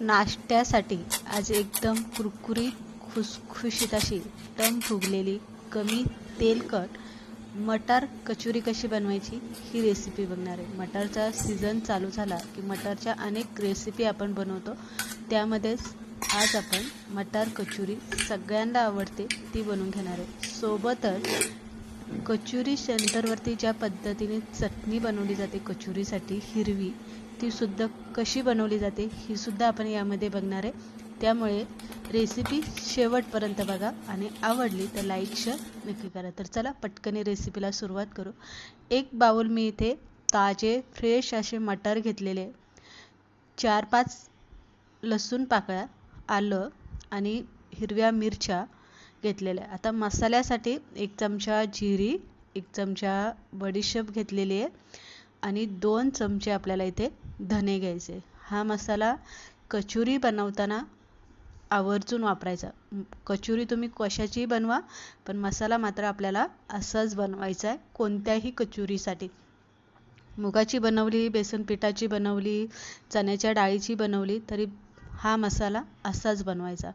नाश्त्यासाठी आज एकदम कुरकुरीत खुसखुशीत अशी टम फुगलेली कमी तेलकट मटार कचोरी कशी बनवायची ही रेसिपी बघणार आहे. मटारचा सीझन चालू झाला की मटारच्या अनेक रेसिपी आपण बनवतो. त्यामध्येच आज आपण मटार कचोरी सगळ्यांना आवडते ती बनवून घेणार आहे. सोबतच कचोरी सेंटरवरती ज्या पद्धतीने चटणी बनवली जाते कचोरीसाठी हिरवी ती सुद्धा कशी बनवली जाते ही सुद्धा आपण यामध्ये बघणार आहे. त्यामुळे रेसिपी शेवटपर्यंत बघा आणि आवडली तर लाईक शेअर नक्की करा. तर चला पटकन रेसिपीला सुरुवात करू. एक बाउल मी इथे ताजे फ्रेश असे मटार घेतलेले. चार पाच लसूण पाकळ्या आलं आणि हिरव्या मिरच्या घेतलेल्या. आता मसाल्यासाठी एक चमचा जिरी एक चमचा बडीशेप घेतलेली आहे आणि दोन चमचे आपल्याला इथे धने घ्यायचे. हा मसाला कचोरी बनवताना आवर्जून वापरायचा. कचोरी तुम्ही कशाचीही बनवा पण मसाला मात्र आपल्याला असाच बनवायचा आहे कोणत्याही कचोरीसाठी. मुगाची बनवली बेसन पिठाची बनवली चण्याच्या डाळीची बनवली तरी हा मसाला असाच बनवायचा.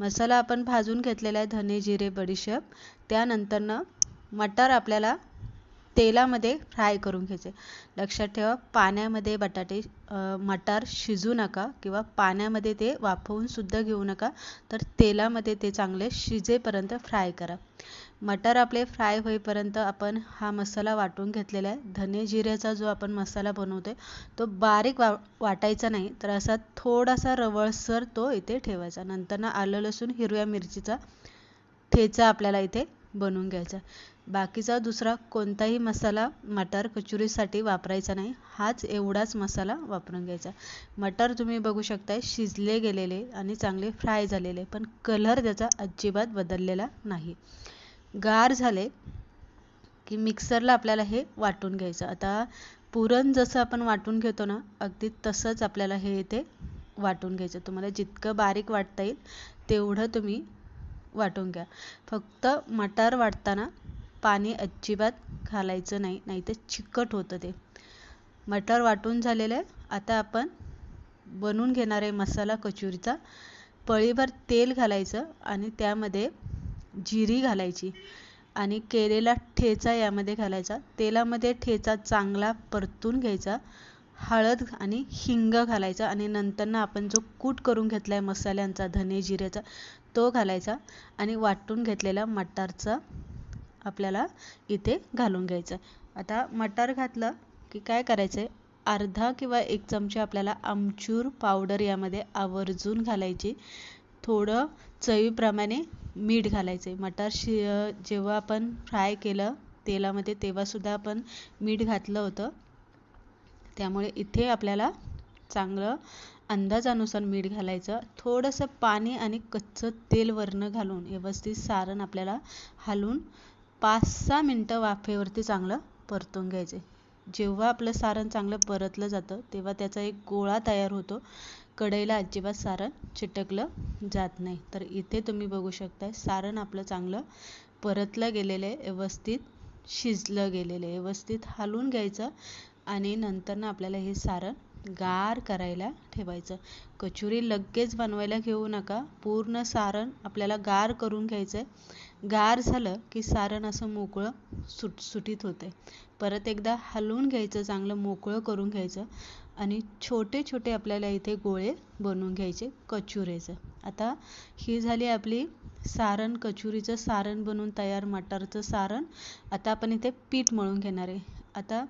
मसाला आपण भाजून घेतलेला आहे धने जिरे बडीशेप. त्यानंतरनं मटार आपल्याला तेलामध्ये फ्राय करून घ्यायचे. लक्षात ठेवा पाण्यामध्ये बटाटे मटार शिजू नका किंवा पाण्यामध्ये ते वाफवूनसुद्धा घेऊ नका तर तेलामध्ये ते चांगले शिजेपर्यंत फ्राय करा. मटार आपले फ्राय होईपर्यंत आपण हा मसाला वाटून घेतलेला आहे. धने जिऱ्याचा जो आपण मसाला बनवतोय तो बारीक वा वाटायचा नाही तर असा थोडासा रवळसर तो इथे ठेवायचा. नंतर ना आलं लसूण हिरव्या मिरचीचा ठेचा आपल्याला इथे बनवून घ्यायचा. बाकीचा दुसरा कोणताही मसाला मटार कचोरीसाठी वापरायचा नाही. हाच एवढाच मसाला वापरून घ्यायचा. मटार तुम्ही बघू शकताय शिजले गेलेले आणि चांगले फ्राय झालेले पण कलर त्याचा अजिबात बदललेला नाही. गार झाले की मिक्सरला आपल्याला हे वाटून घ्यायचं. आता पुरण जसं आपण वाटून घेतो ना अगदी तसंच आपल्याला हे इथे वाटून घ्यायचं. तुम्हाला जितकं बारीक वाटता येईल तेवढं तुम्ही वाटून घ्या. फक्त मटार वाटताना पाणी अजिबात घालायचं नाही नाही तर चिकट होतं ते. मटार वाटून झालेलं आहे. आता आपण बनवून घेणार आहे मसाला कचोरीचा. पळीभर तेल घालायचं आणि त्यामध्ये जिरी घालायची आणि केलेला ठेचा यामध्ये घालायचा. तेलामध्ये ठेचा चांगला परतून घ्यायचा. हळद आणि हिंग घालायचा आणि नंतरनं आपण जो कूट करून घेतला आहे मसाल्यांचा धने जिऱ्याचा तो घालायचा आणि वाटून घेतलेला मटारचा आपल्याला इथे घालून घ्यायचं. आता मटार घातलं की काय करायचं आहे अर्धा किंवा एक चमचा आपल्याला आमचूर पावडर यामध्ये आवर्जून घालायची. थोडं चवीप्रमाणे मीठ घालायचं आहे मटार शि जेव्हा आपण फ्राय केलं तेलामध्ये तेव्हासुद्धा आपण मीठ घातलं होतं. त्यामुळे इथे आपल्याला चांगलं अंदाजानुसार मीठ घालायचं. थोडंसं पाणी आणि कच्चं तेल वरनं घालून व्यवस्थित सारण आपल्याला हलवून पाच सहा मिनटं वाफेवरती चांगलं परतून घ्यायचे. जेव्हा आपलं सारण चांगलं परतलं जातं तेव्हा त्याचा एक गोळा तयार होतो. कढईला अजिबात सारण चिटकलं जात नाही. तर इथे तुम्ही बघू शकता सारण आपलं चांगलं परतलं गेलेलं आहे व्यवस्थित शिजलं गेलेलं आहे. व्यवस्थित हलवून घ्यायचं आणि नंतर आपल्याला हे सारण गार करायला ठेवायचं. कचोरी लगेच बनवायला घेऊ नका. पूर्ण सारण आपल्याला गार करून घ्यायचं आहे गार झालं की सारण असं मोकळं सुटसुटीत होतं परत एकदा हलवून घ्यायचं चांगलं मोकळं करून घ्यायचं आणि छोटे छोटे आपल्याला इथे गोळे बनवून घ्यायचे कचुरेचं. आता ही झाली आपली सारण कचुरीचं सारण बनवून तयार मटारचं सारण. आता आपण इथे पीठ मळून घेणार आहे. आता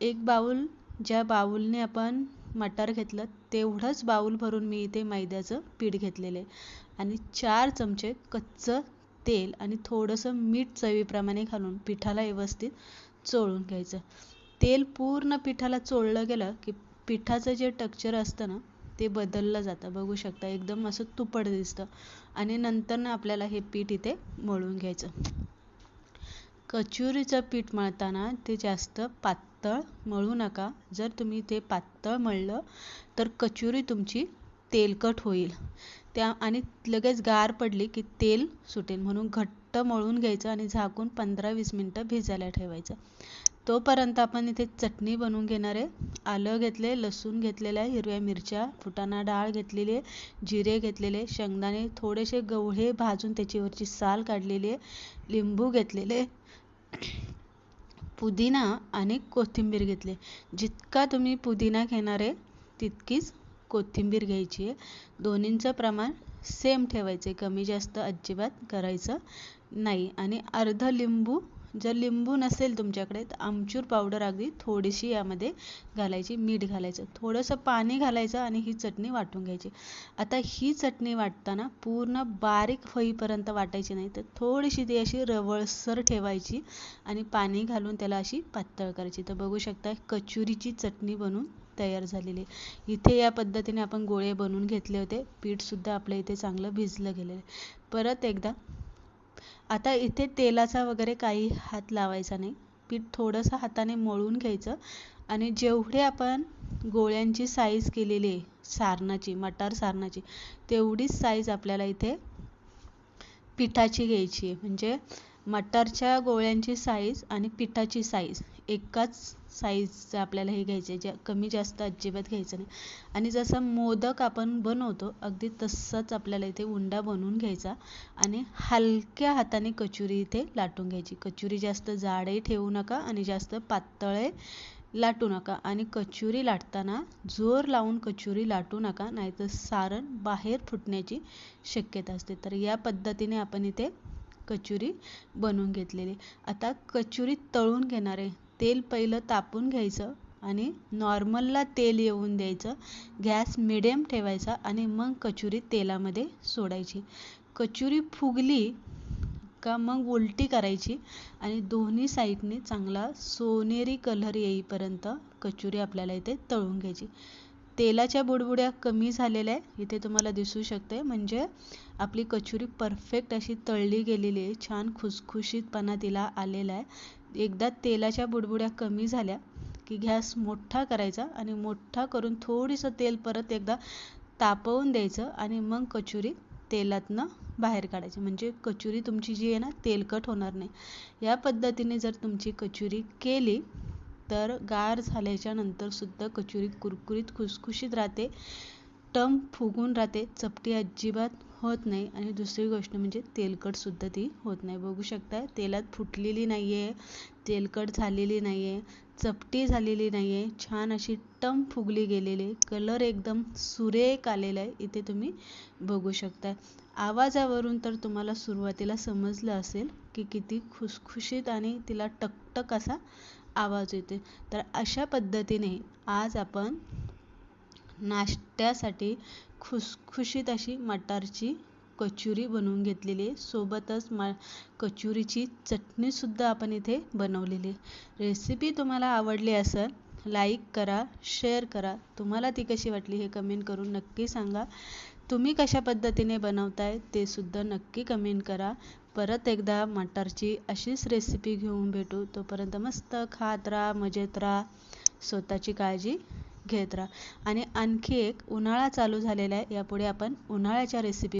एक बाऊल ज्या बाऊलने आपण मटार घेतलं तेवढंच बाऊल भरून मी इथे मैद्याचं पीठ घेतलेलं आहे. आणि चार चमचे कच्चं तेल आणि थोडंसं मीठ चवीप्रमाणे घालून पिठाला व्यवस्थित चोळून घ्यायचं. तेल पूर्ण पिठाला चोळलं गेलं की पिठाचं जे टक्चर असतं ना ते बदललं जातं. बघू शकता एकदम असं तुपड दिसतं. आणि नंतर ना आपल्याला हे पीठ इथे मळून घ्यायचं. कचोरीचं पीठ मळताना ते जास्त पातळ मळू नका. जर तुम्ही ते पातळ मळलं तर कचोरी तुमची तेलकट होईल. त्या आणि लगेच गार पडली की तेल सुटेल. म्हणून घट्ट मळून घ्यायचं आणि झाकून पंधरा वीस मिनटं भिजायला ठेवायचं. तोपर्यंत आपण इथे चटणी बनवून घेणार आहे. आलं घेतले लसूण घेतलेलं आहे हिरव्या मिरच्या फुटाणा डाळ घेतलेली आहे जिरे घेतलेले शेंगदाणे थोडेसे गवळे भाजून त्याच्यावरची साल काढलेली आहे लिंबू घेतलेले पुदिना आणि कोथिंबीर घेतले. जितका तुम्ही पुदिना घेणार आहे तितकीच कोथिंबीर घ्यायची आहे. दोन्हींचं प्रमाण सेम ठेवायचे कमी जास्त अजिबात करायचं नाही. आणि अर्ध लिंबू जर लिंबू नसेल तुमच्याकडे तर आमचूर पावडर अगदी थोडीशी यामध्ये घालायची मीठ घालायचं. थोडंसं पाणी घालायचं आणि ही चटणी वाटून घ्यायची. आता ही चटणी वाटताना पूर्ण बारीक होईपर्यंत वाटायची नाही तर थोडीशी ती अशी रवळसर ठेवायची आणि पाणी घालून त्याला अशी पातळ करायची. तर बघू शकता कचुरीची चटणी बनवून तयार झालेली इथे या पद्धतीने आपण गोळे बनवून घेतले होते. पीठसुद्धा आपल्या इथे चांगलं भिजलं गेलेलं परत एकदा आता इथे तेलाचा वगैरे काही हात लावायचा नाही. पीठ थोडंसं हाताने मळून घ्यायचं आणि जेवढे आपण गोळ्यांची साईज केलेली आहे सारणाची मटार सारणाची तेवढीच साईज आपल्याला इथे पिठाची घ्यायची आहे. म्हणजे मटारच्या गोळ्यांची साईज आणि पिठाची साईज एकाच साईजचं आपल्याला हे घ्यायचं आहे ज्या कमी जास्त अजिबात घ्यायचं नाही. आणि जसं मोदक आपण बनवतो अगदी तसंच आपल्याला इथे उंडा बनवून घ्यायचा आणि हलक्या हाताने कचुरी इथे लाटून घ्यायची. कचुरी जास्त जाडही ठेवू नका आणि जास्त पातळही लाटू नका. आणि कचुरी लाटताना जोर लावून कचुरी लाटू नका नाहीतर सारण बाहेर फुटण्याची शक्यता असते. तर या पद्धतीने आपण इथे कचुरी बनवून घेतलेली. आता कचुरी तळून घेणार आहे. तेल पहिलं तापून घ्यायचं आणि नॉर्मलला तेल येऊन द्यायचं. गॅस मिडियम ठेवायचा आणि मग कचुरी तेलामध्ये सोडायची. कचुरी फुगली का मग उलटी करायची आणि दोन्ही साईडने चांगला सोनेरी कलर येईपर्यंत कचुरी आपल्याला इथे तळून घ्यायची. तेलाच्या बुडबुड्या कमी झालेल्या आहे इथे तुम्हाला दिसू शकते म्हणजे आपली कचोरी परफेक्ट अशी तळली गेलेली आहे. छान खुसखुशीतपणा तिला आलेला आहे. एकदा तेलाच्या बुडबुड्या कमी झाल्या की गॅस मोठा करायचा आणि मोठा करून थोडंसं तेल परत एकदा तापवून द्यायचं आणि मग कचोरी तेलातनं बाहेर काढायची. म्हणजे कचोरी तुमची जी आहे ना तेलकट होणार नाही. या पद्धतीने जर तुमची कचोरी केली तर गार झाल्याच्यानंतर सुद्धा कचोरी कुरकुरीत खुसखुशीत राहते. टम फुगून राहते. चपटी अजिबात होत नाही. आणि दुसरी गोष्ट म्हणजे तेलकटसुद्धा ती होत नाही. बघू शकता तेलात फुटलेली नाही आहे तेलकट झालेली नाही आहे चपटी झालेली नाही आहे छान अशी टम फुगली गेलेली. कलर एकदम सुरेख आलेला आहे इथे तुम्ही बघू शकता. आवाजावरून तर तुम्हाला सुरुवातीला समजलं असेल की किती खुसखुशीत आणि तिला टकटक असा आवाज येते तर अशा पद्धतीने आज आपण नाश्त्यासाठी खुसखुशीत अशी मटारची कचुरी बनवून घेतलेली आहे. सोबतच म कचुरीची चटणीसुद्धा आपण इथे बनवलेली रेसिपी तुम्हाला आवडली असेल लाईक करा शेअर करा. तुम्हाला ती कशी वाटली हे कमेंट करून नक्की सांगा. तुम्ही कशा पद्धतीने बनवताय ते सुद्धा नक्की कमेंट करा. परत एकदा मटारची अशीच रेसिपी घेऊन भेटू. तोपर्यंत मस्त खात राहा मजेत राहा. स्वतःची काळजी घेत राहा. आणि आणखी एक उन्हाळा चालू झालेला आहे. यापुढे आपण उन्हाळ्याच्या रेसिपी